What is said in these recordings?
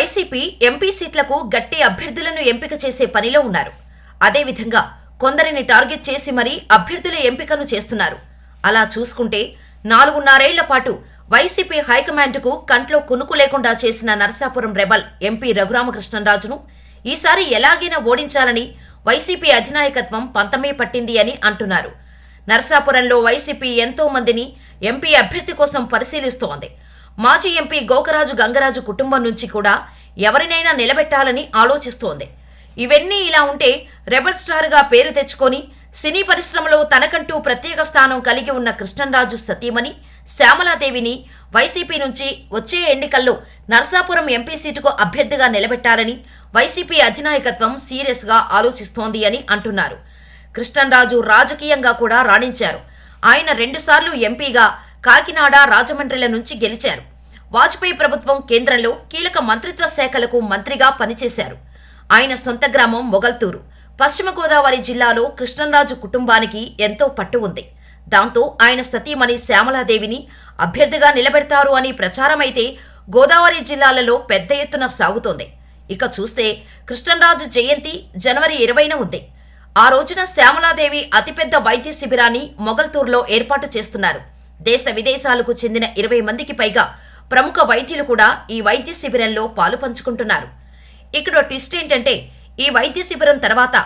YCP MP సీట్లకు గట్టి అభ్యర్థులను ఎంపిక చేసే పనిలో ఉన్నారు. అదేవిధంగా కొందరిని టార్గెట్ చేసి మరీ అభ్యర్థుల ఎంపికను చేస్తున్నారు. అలా చూసుకుంటే నాలుగున్నరేళ్ళ పాటు వైసీపీ హైకమాండ్కు కంట్లో కునుకు లేకుండా చేసిన నరసాపురం రెబల్ ఎంపీ రఘురామకృష్ణరాజును ఈసారి ఎలాగైనా ఓడించాలని వైసీపీ అధినాయకత్వం పంతమే పట్టింది అని అంటున్నారు. నరసాపురంలో వైసీపీ ఎంతో మందిని ఎంపీ అభ్యర్థి కోసం పరిశీలిస్తోంది. మాజీ ఎంపీ గోకరాజు గంగరాజు కుటుంబం నుంచి కూడా ఎవరినైనా నిలబెట్టాలని ఆలోచిస్తోంది. ఇవన్నీ ఇలా ఉంటే రెబల్ స్టార్గా పేరు తెచ్చుకొని సినీ పరిశ్రమలో తనకంటూ ప్రత్యేక స్థానం కలిగి ఉన్న కృష్ణంరాజు సతీమణి శ్యామలాదేవిని వైసీపీ నుంచి వచ్చే ఎన్నికల్లో నర్సాపురం ఎంపీ సీటుకు అభ్యర్థిగా నిలబెట్టాలని వైసీపీ అధినాయకత్వం సీరియస్గా ఆలోచిస్తోంది అని అంటున్నారు. కృష్ణంరాజు రాజకీయంగా కూడా రాణించారు. ఆయన రెండుసార్లు ఎంపీగా కాకినాడ రాజమండ్రిల నుంచి గెలిచారు. వాజ్పేయి ప్రభుత్వం కేంద్రంలో కీలక మంత్రిత్వ శాఖలకు మంత్రిగా పనిచేశారు. ఆయన సొంత గ్రామం మొగల్తూరు. పశ్చిమ గోదావరి జిల్లాలో కృష్ణంరాజు కుటుంబానికి ఎంతో పట్టు ఉంది. దాంతో ఆయన సతీమణి శ్యామలాదేవిని అభ్యర్థిగా నిలబెడతారు అని ప్రచారమైతే గోదావరి జిల్లాలలో పెద్ద ఎత్తున సాగుతోంది. ఇక చూస్తే కృష్ణంరాజు జయంతి జనవరి ఇరవైన ఉంది. ఆ రోజున శ్యామలాదేవి అతిపెద్ద వైద్య శిబిరాన్ని మొగల్తూరులో ఏర్పాటు చేస్తున్నారు. దేశ విదేశాలకు చెందిన ఇరవై మందికి పైగా ప్రముఖ వైద్యులు కూడా ఈ వైద్య శిబిరంలో పాలు పంచుకుంటున్నారు. ఇక్కడ ట్విస్ట్ ఏంటంటే ఈ వైద్య శిబిరం తర్వాత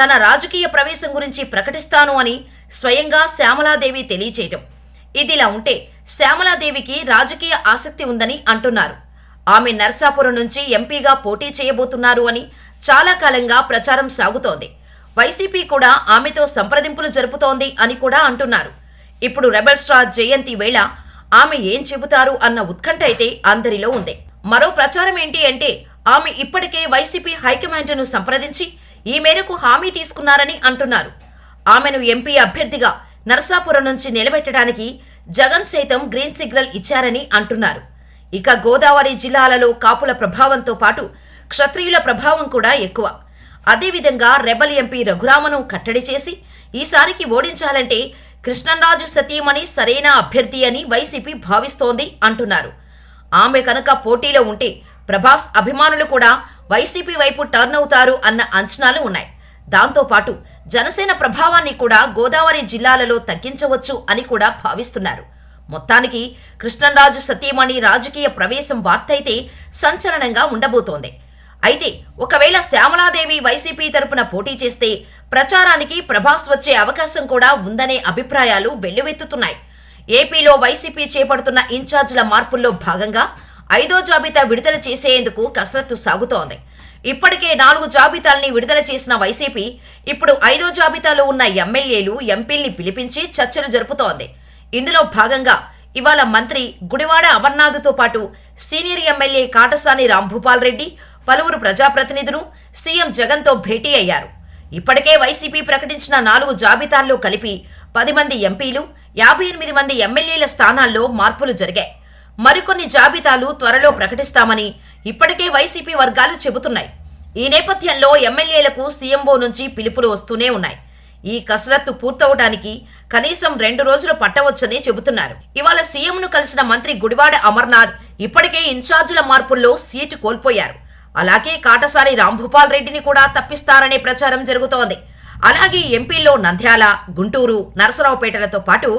తన రాజకీయ ప్రవేశం గురించి ప్రకటిస్తాను అని స్వయంగా శ్యామలాదేవి తెలియచేయటం. ఇదిలా ఉంటే శ్యామలాదేవికి రాజకీయ ఆసక్తి ఉందని అంటున్నారు. ఆమె నర్సాపురం నుంచి ఎంపీగా పోటీ చేయబోతున్నారు అని చాలా కాలంగా ప్రచారం సాగుతోంది. వైసీపీ కూడా ఆమెతో సంప్రదింపులు జరుపుతోంది అని కూడా అంటున్నారు. ఇప్పుడు రెబల్ స్టార్ జయంతి వేళ ఆమె ఏం చెబుతారు అన్న ఉత్కంఠ అయితే అందరిలో ఉంది. మరో ప్రచారం ఏంటి అంటే ఆమె ఇప్పటికే వైసీపీ హైకమాండ్ను సంప్రదించి ఈ మేరకు హామీ తీసుకున్నారని అంటున్నారు. ఆమెను ఎంపీ అభ్యర్థిగా నర్సాపురం నుంచి నిలబెట్టడానికి జగన్ సైతం గ్రీన్ సిగ్నల్ ఇచ్చారని అంటున్నారు. ఇక గోదావరి జిల్లాలలో కాపుల ప్రభావంతో పాటు క్షత్రియుల ప్రభావం కూడా ఎక్కువ. అదేవిధంగా రెబల్ ఎంపీ రఘురామను కట్టడి చేసి ఈసారికి ఓడించాలంటే కృష్ణంరాజు సతీమణి సరైన అభ్యర్థి అని వైసీపీ భావిస్తోంది అంటున్నారు. ఆమె కనుక పోటీలో ఉంటే ప్రభాస్ అభిమానులు కూడా వైసీపీ వైపు టర్న్ అవుతారు అన్న అంచనాలు ఉన్నాయి. దాంతోపాటు జనసేన ప్రభావాన్ని కూడా గోదావరి జిల్లాలలో తగ్గించవచ్చు అని కూడా భావిస్తున్నారు. మొత్తానికి కృష్ణంరాజు సతీమణి రాజకీయ ప్రవేశం వార్తయితే సంచలనంగా ఉండబోతోంది. అయితే ఒకవేళ శ్యామలాదేవి వైసీపీ తరపున పోటీ చేస్తే ప్రచారానికి ప్రభాస్ వచ్చే అవకాశం కూడా ఉందనే అభిప్రాయాలు వెల్లువెత్తుతున్నాయి. ఏపీలో వైసీపీ చేపడుతున్న ఇన్ఛార్జీల మార్పుల్లో భాగంగా ఐదో జాబితా విడుదల చేసేందుకు కసరత్తు సాగుతోంది. ఇప్పటికే నాలుగు జాబితాల్ని విడుదల చేసిన వైసీపీ ఇప్పుడు ఐదో జాబితాలో ఉన్న ఎమ్మెల్యేలు ఎంపీల్ని పిలిపించి చర్చలు జరుపుతోంది. ఇందులో భాగంగా ఇవాళ మంత్రి గుడివాడ అమర్నాథ్తో పాటు సీనియర్ ఎమ్మెల్యే కాటసాని రాంభూపాల్ రెడ్డి పలువురు ప్రజాప్రతినిధులు సీఎం జగన్తో భేటీ అయ్యారు. ఇప్పటికే వైసీపీ ప్రకటించిన నాలుగు జాబితాల్లో కలిపి పది మంది ఎంపీలు యాభై ఎనిమిది మంది ఎమ్మెల్యేల స్థానాల్లో మార్పులు జరిగాయి. మరికొన్ని జాబితాలు త్వరలో ప్రకటిస్తామని ఇప్పటికే వైసీపీ వర్గాలు చెబుతున్నాయి. ఈ నేపథ్యంలో ఎమ్మెల్యేలకు సీఎంఓ నుంచి పిలుపులు వస్తూనే ఉన్నాయి. ఈ కసరత్తు పూర్తవడానికి కనీసం రెండు రోజులు పట్టవచ్చని చెబుతున్నారు. ఇవాళ సీఎంను కలిసిన మంత్రి గుడివాడ అమర్నాథ్ ఇప్పటికే ఇన్ఛార్జీల మార్పుల్లో సీటు కోల్పోయారు. అలాగే కాటసారి రాంభూపాల్ రెడ్డిని కూడా తప్పిస్తారనే ప్రచారం జరుగుతోంది. అలాగే ఎంపీల్లో నంద్యాల గుంటూరు నరసరావుపేటలతో పాటు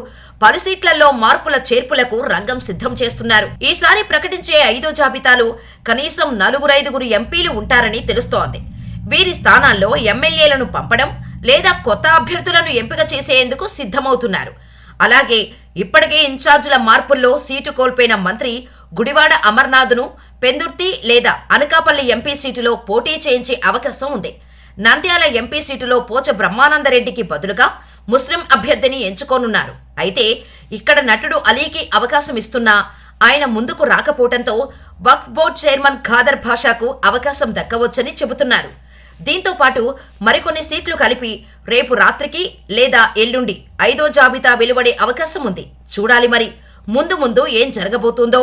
పలు సీట్లలో మార్పుల చేర్పులకు రంగం సిద్ధం చేస్తున్నారు. ఈసారి ప్రకటించే ఐదో జాబితాలో కనీసం నలుగురైదుగురు ఎంపీలు ఉంటారని తెలుస్తోంది. వీరి స్థానాల్లో ఎమ్మెల్యేలను పంపడం లేదా కొత్త అభ్యర్థులను ఎంపిక చేసేందుకు సిద్ధమవుతున్నారు. అలాగే ఇప్పటికే ఇన్ఛార్జీల మార్పుల్లో సీటు కోల్పోయిన మంత్రి గుడివాడ అమర్నాథ్ను పెందుర్తి లేదా అనకాపల్లి ఎంపీ సీటులో పోటీ చేయించే అవకాశం ఉంది. నంద్యాల ఎంపీ సీటులో పోచ బ్రహ్మానందరెడ్డికి బదులుగా ముస్లిం అభ్యర్థిని ఎంచుకోనున్నారు. అయితే ఇక్కడ నటుడు అలీకి అవకాశం ఇస్తున్నా ఆయన ముందుకు రాకపోవడంతో వక్ఫ్ బోర్డ్ చైర్మన్ ఖాదర్ భాషాకు అవకాశం దక్కవచ్చని చెబుతున్నారు. దీంతో పాటు మరికొన్ని సీట్లు కలిపి రేపు రాత్రికి లేదా ఎల్లుండి ఐదో జాబితా వెలువడే అవకాశం ఉంది. చూడాలి మరి. ముందు ముందు ఏం జరగబోతుందో